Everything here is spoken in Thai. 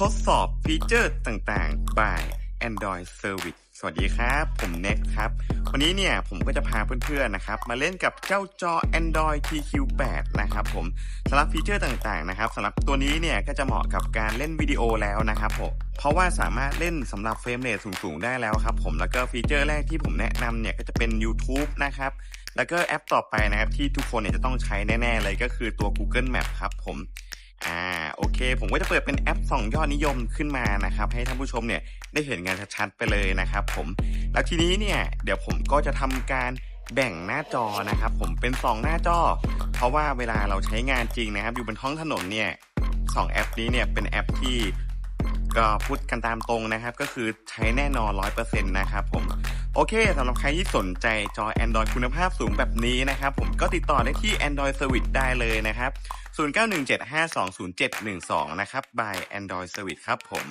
ทดสอบฟีเจอร์ต่างๆ by Android Service สวัสดีครับ ผมเน็ตครับ วันนี้เนี่ยผมก็จะพาเพื่อนๆนะครับ มาเล่นกับเจ้าจอ Android TQ8 นะครับผมสำหรับฟีเจอร์ต่างๆนะครับสำหรับตัวนี้เนี่ยก็จะเหมาะกับการเล่นวิดีโอแล้วนะครับผมเพราะว่าสามารถเล่นสำหรับเฟรมเรทสูงๆ ได้แล้วครับผมแล้วก็ฟีเจอร์แรกที่ผมแนะนำเนี่ยก็จะเป็น YouTube นะครับ แล้วก็แอปต่อไปนะครับที่ทุกคนเนี่ยจะต้องใช้แน่ๆเลยก็คือตัว Google Map ครับผมอ่าโอ เค ผมก็จะเปิดเป็นแอปส่องยอดนิยมขึ้นมานะครับ ให้ท่านผู้ชมเนี่ยได้เห็นกันชัดๆไปเลยนะครับผม แล้วทีนี้เนี่ยเดี๋ยวผมก็จะทำการแบ่งหน้าจอนะครับ ผมเป็นสองหน้าจอ เพราะว่าเวลาเราใช้งานจริงนะครับ อยู่บนท้องถนนเนี่ยสองแอปนี้เนี่ยเป็นแอปที่ก็พูดกันตามตรงนะครับ ก็คือใช้แน่นอน 100%นะครับผมโอเคสำหรับใครที่สนใจจอ Android คุณภาพสูงแบบนี้นะครับ ผมก็ติดต่อได้ที่ Android Service ได้เลยนะครับ 0917520712 นะครับ by Android Service ครับผม